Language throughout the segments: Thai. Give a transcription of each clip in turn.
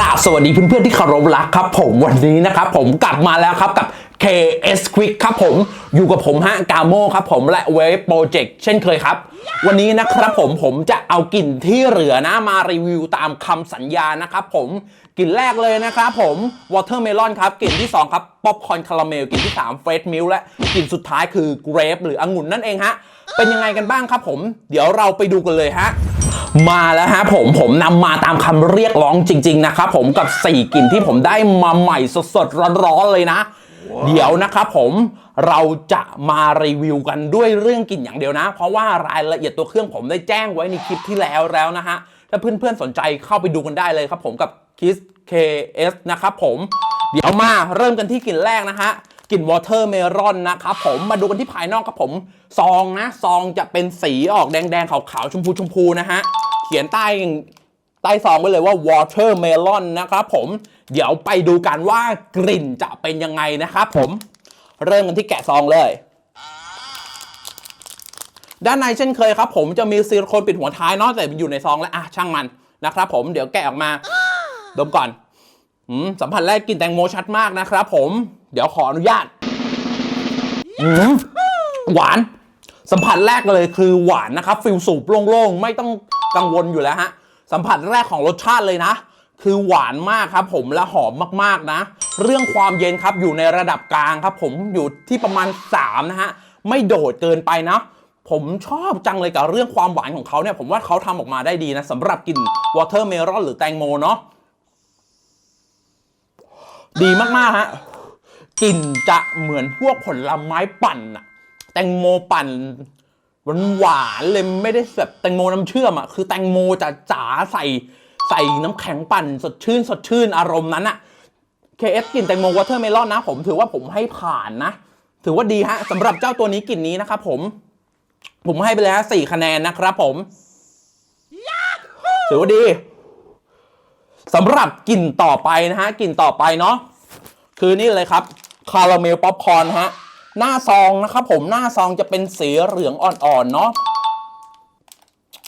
ราบสวัสดีเพื่อนๆที่เคารพรักครับ ผมวันนี้นะครับผมกลับมาแล้วครับกับ KS Quick ครับผมอยู่กับผมฮะกาโมครับผมและเวฟโปรเจกต์เช่นเคยครับ วันนี้นะครับผมผมจะเอากลิ่นที่เหลือนะมารีวิวตามคำสัญญานะครับผมกลิ่นแรกเลยนะครับผมวอเตอร์เมลอนครับกลิ่นที่ 2 ครับป๊อปคอร์นคาราเมลกลิ่นที่ 3 เฟรชมิลและกลิ่นสุดท้ายคือเกรปหรือองุ่นนั่นเองฮะเป็นยังไงกันบ้างครับผม เดี๋ยวเราไปดูกันเลยฮะ มาแล้วฮะผมผมนำมาตามคำเรียกร้องจริง ๆ นะครับผมกับ 4กลิ่นที่ผมได้มาใหม่สดๆร้อนๆเลยนะ เดี๋ยวนะครับผมเราจะมารีวิวกันด้วยเรื่องกลิ่นอย่างเดียวนะ เพราะว่ารายละเอียดตัวเครื่องผมได้แจ้งไว้ในคลิปที่แล้วแล้วนะฮะถ้าเพื่อนๆสนใจเข้าไปดูกันได้เลยครับผมกับ Kiss KS นะครับผมเดี๋ยวมาเริ่มกันที่กลิ่นแรกนะฮะกลิ่นวอเตอร์เมลอนนะครับผมมาดูกันที่ภายนอกครับผม ซองนะ ซองจะเป็นสีออกแดงๆขาวๆชมพูชมพูๆนะฮะ เขียนใต้ใต้ซองไว้เลยว่า watermelon นะครับผม เดี๋ยวไปดูกันว่ากลิ่นจะเป็นยังไงนะครับผม เริ่มกันที่แกะซองเลย ด้านในเช่นเคยครับผมจะมีซิลิโคนปิดหัวท้ายเนาะแต่มันอยู่ในซองแล้วอะช่างมันนะครับผมเดี๋ยวแกะออกมา ดมก่อนสัมผัสแรกกลิ่นแตงโมชัดมากนะครับผม เดี๋ยวขออนุญาตหวาน สัมผัสแรกเลยคือหวานนะครับฟิลสูบโล่งๆ ไม่ต้อง กังวลอยู่แล้วฮะ สัมผัสแรกของรสชาติเลยนะ คือหวานมากครับผมและหอมมากๆนะ เรื่องความเย็นครับอยู่ในระดับกลางครับผมอยู่ที่ประมาณ 3 นะฮะ ไม่โดดเกินไปนะ ผมชอบจังเลยกับเรื่องความหวานของเขาเนี่ย ผมว่าเขาทำออกมาได้ดีนะสำหรับกลิ่นวอเตอร์เมลอนหรือแตงโมเนาะดีมากๆฮะกลิ่นจะเหมือนพวกผลไม้ปั่นอะแตงโมปั่น หวานหวานๆเลยไม่ได้แบบแตงโมน้ำเชื่อมอะคือแตงโมจะจ๋าใส่ใส่น้ำแข็งปั่นสดชื่น สดชื่นอารมณ์นั้นอะ KF กลิ่นแตงโมวอเตอร์เมลอนนะ ผมถือว่าผมให้ผ่านนะ ถือว่าดีฮะสำหรับเจ้าตัวนี้กลิ่นนี้นะครับผม ผมให้ไปเลยฮะสี่คะแนนนะครับผมถือว่าดีสำหรับกลิ่นต่อไปนะฮะกลิ่นต่อไปเนาะคือนี่เลยครับคาราเมลป๊อปคอร์นฮะ หน้าซองนะครับผมหน้าซองจะเป็นสีเหลืองอ่อนๆเนาะ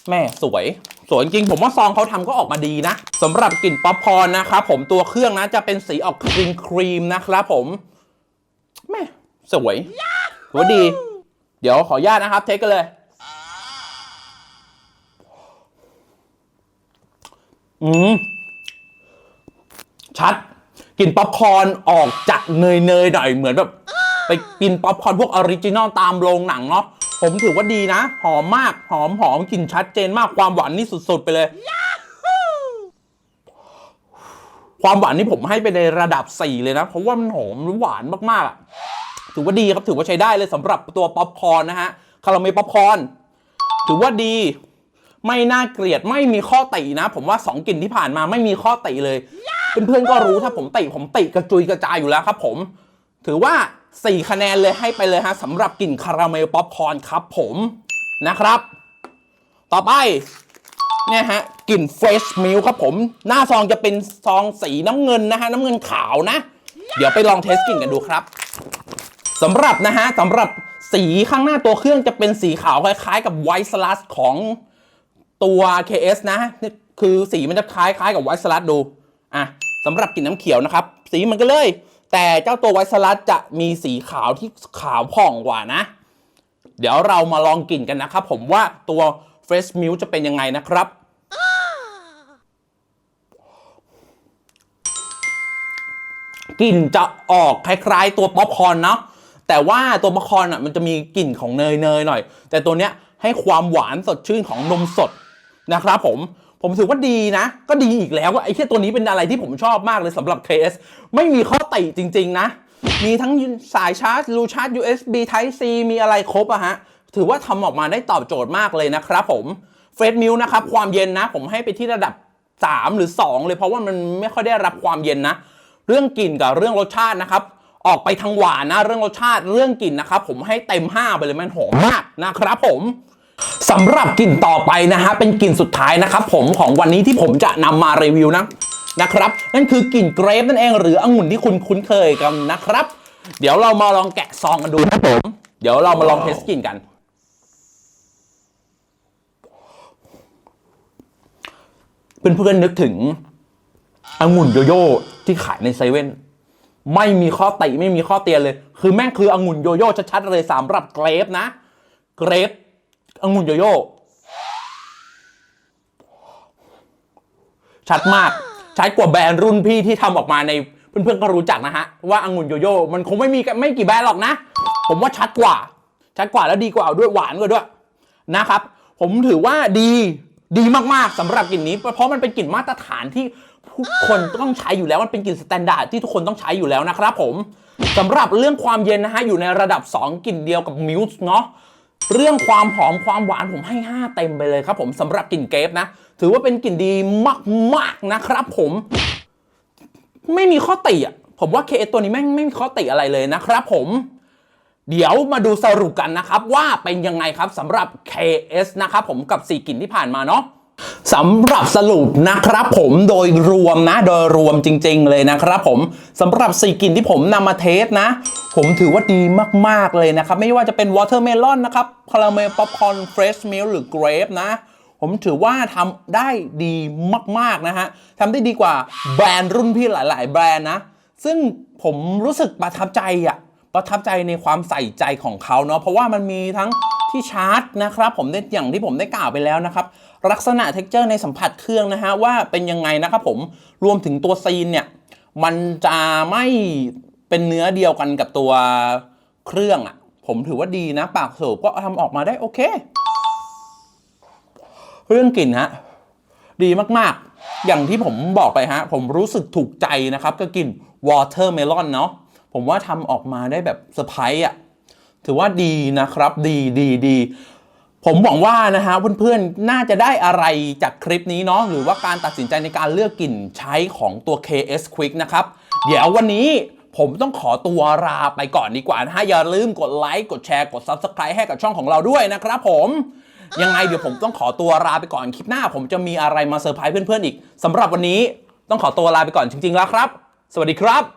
แม่สวยสวยจริงผมว่าซองเขาทำก็ออกมาดีนะสำหรับกลิ่นป๊อปคอร์นนะครับผมตัวเครื่องนะจะเป็นสีออกครีมครีมนะครับผมแม่สวยถือว่าดี เดี๋ยวขออนุญาตนะครับ เทคกันเลย อืม ชัดกลิ่นป๊อปคอร์นออกจากเนยเนยๆหน่อยเหมือนแบบ ไปกินป๊อปคอร์นพวกออริจินอลตามโรงหนังเนาะผมถือว่าดีนะ หอมมากหอมหอมกลิ่นชัดเจนมากความหวานนี่สุด ๆ ไปเลย ความหวานนี่ผมให้ไปในระดับ 4 เลยนะ เพราะว่ามันหอมหวานมากๆอะถือว่าดีครับถือว่าใช้ได้เลยสำหรับตัวป๊อปคอร์นนะฮะคาราเมลป๊อปคอร์นถือว่าดี ไม่น่าเกลียดไม่มีข้อตินะ ผมว่าสองกลิ่นที่ผ่านมาไม่มีข้อติเลยเพื่อนๆก็รู้ถ้าผมติผมติกระจุยกระจายอยู่แล้วครับ ผม ถือว่า 4 คะแนนเลยให้ไปเลยฮะสำหรับกลิ่นคาราเมลป๊อปคอร์นครับผมนะครับ ต่อไปเนี่ยฮะกลิ่นเฟรชมิลครับผม หน้าซองจะเป็นซองสีน้ำเงินนะฮะน้ำเงินขาวนะ เดี๋ยวไปลองเทสกลิ่นกันดูครับสำหรับนะฮะสำหรับสีข้างหน้าตัวเครื่องจะเป็นสีขาวคล้ายๆ กับไวท์สลัสของตัว KS นะนี่คือสีมันจะคล้ายคล้ายกับไวท์สลัดดูอะสำหรับกลิ่นน้ำเขียวนะครับ สีมันก็เลย แต่เจ้าตัวไวท์สลัดจะมีสีขาวที่ขาวผ่องกว่านะ เดี๋ยวเรามาลองกลิ่นกันนะครับ ผมว่าตัว Fresh Milk จะเป็นยังไงนะครับ กลิ่นจะออกคล้ายๆ ตัวป๊อปคอนเนาะแต่ว่าตัวป๊อปคอนอะมันจะมีกลิ่นของเนยเนยๆหน่อย แต่ตัวเนี้ยให้ความหวานสดชื่นของนมสดนะครับผม ผมถือว่าดีนะ ก็ดีอีกแล้วว่าไอ้แค่ตัวนี้เป็นอะไรที่ผมชอบมากเลยสำหรับ KS ไม่มีข้อติจริง ๆ นะ มีทั้งสายชาร์จรูชาร์จ USB Type C มีอะไรครบอะฮะ ถือว่าทำออกมาได้ตอบโจทย์มากเลยนะครับผมเฟสมิลนะครับ ความเย็นนะ ผมให้ไปที่ระดับ 3 หรือ 2 เลยเพราะว่ามันไม่ค่อยได้รับความเย็นนะ เรื่องกลิ่นกับเรื่องรสชาตินะครับ ออกไปทางหวานนะ เรื่องรสชาติเรื่องกลิ่นนะครับ ผมให้เต็ม 5 ไปเลยมันหอมมากนะครับผม สำหรับกลิ่นต่อไปนะฮะเป็นกลิ่นสุดท้ายนะครับผมของวันนี้ที่ผมจะนำมารีวิวนะนะครับ นั่นคือกลิ่นเกรฟนั่นเองหรือองุ่นที่คุณคุ้นเคยกันนะครับ เดี๋ยวเรามาลองแกะซองกันดูนะผม เดี๋ยวเรามาลองเทสกลิ่นกัน เป็นเพื่อนนึกถึงองุ่นโยโย่ที่ขายในเซเว่นไม่มีข้อติไม่มีข้อเตียนเลย คือแม่งคือองุ่นโยโย่ชัดๆเลยสำหรับเกรฟนะ เกรฟ องุ่นโยโย่ชัดมากชัดกว่าแบรนด์รุ่นพี่ที่ทำออกมาในเพื่อนๆก็รู้จักนะฮะ ว่าองุ่นโยโย่มันคงไม่มีไม่กี่แบรนด์หรอกนะ ผมว่าชัดกว่า ชัดกว่าแล้วดีกว่าด้วยหวานกว่าด้วยนะครับ ผมถือว่าดีดีมากๆสำหรับกลิ่นนี้ เพราะมันเป็นกลิ่นมาตรฐานที่ทุกคนต้องใช้อยู่แล้วมันเป็นกลิ่นสแตนดาร์ดที่ทุกคนต้องใช้อยู่แล้วนะครับผมสำหรับเรื่องความเย็นนะฮะอยู่ในระดับ 2กลิ่นเดียวกับมิวส์เนาะ เรื่องความหอมความหวานผมให้ 5 เต็มไปเลยครับผมสำหรับกลิ่นเกฟนะ ถือว่าเป็นกลิ่นดีมากๆนะครับผม ไม่มีข้อติอะผมว่าเคตัวนี้แม่งไม่มีข้อติอะไรเลยนะครับผมเดี๋ยวมาดูสรุปกันนะครับว่าเป็นยังไงครับสำหรับ KS นะครับผมกับ 4กลิ่นที่ผ่านมาเนาะ สำหรับสรุปนะครับผมโดยรวมนะโดยรวมจริง ๆ เลยนะครับผมสำหรับ4กลิ่นที่ผมนำมาเทสนะ ผมถือว่าดีมากๆเลยนะครับ ไม่ว่าจะเป็น Watermelon นะครับคาราเมลป๊อปคอร์นเฟรชมิลหรือ Grape นะ ผมถือว่าทำได้ดีมากๆนะฮะทำได้ดีกว่าแบรนด์รุ่นพี่หลาย ๆ แบรนด์นะ ซึ่งผมรู้สึกประทับใจอะประทับใจในความใส่ใจของเขาเนาะเพราะว่ามันมีทั้ง ที่ชาร์จนะครับผมได้อย่างที่ผมได้กล่าวไปแล้วนะครับ ลักษณะเท็กเจอร์ในสัมผัสเครื่องนะฮะว่าเป็นยังไงนะครับผมรวมถึงตัวซีนเนี่ยมันจะไม่เป็นเนื้อเดียวกันกับตัวเครื่องอะผมถือว่าดีนะ ปากสูบก็ทำออกมาได้โอเค เรื่องกลิ่นฮะดีมากๆ อย่างที่ผมบอกไปฮะ ผมรู้สึกถูกใจนะครับกับกลิ่น watermelon เนาะผมว่าทำออกมาได้แบบเซอร์ไพรส์อะ ถือว่าดีนะครับ ดีดีดีผมหวังว่านะฮะเพื่อนๆ น่าจะได้อะไรจากคลิปนี้เนาะหรือว่าการตัดสินใจในการเลือกกลิ่นใช้ของตัว KS Quick นะครับ เดี๋ยววันนี้ผมต้องขอตัวลาไปก่อนดีกว่านะฮะ อย่าลืมกดไลค์ กดแชร์ กด Subscribe ให้กับช่องของเราด้วยนะครับผมยังไงเดี๋ยวผมต้องขอตัวลาไปก่อนคลิปหน้า ผมจะมีอะไรมาเซอร์ไพรส์เพื่อนๆอีกสำหรับวันนี้ต้องขอตัวลาไปก่อนจริงๆแล้วครับ สวัสดีครับ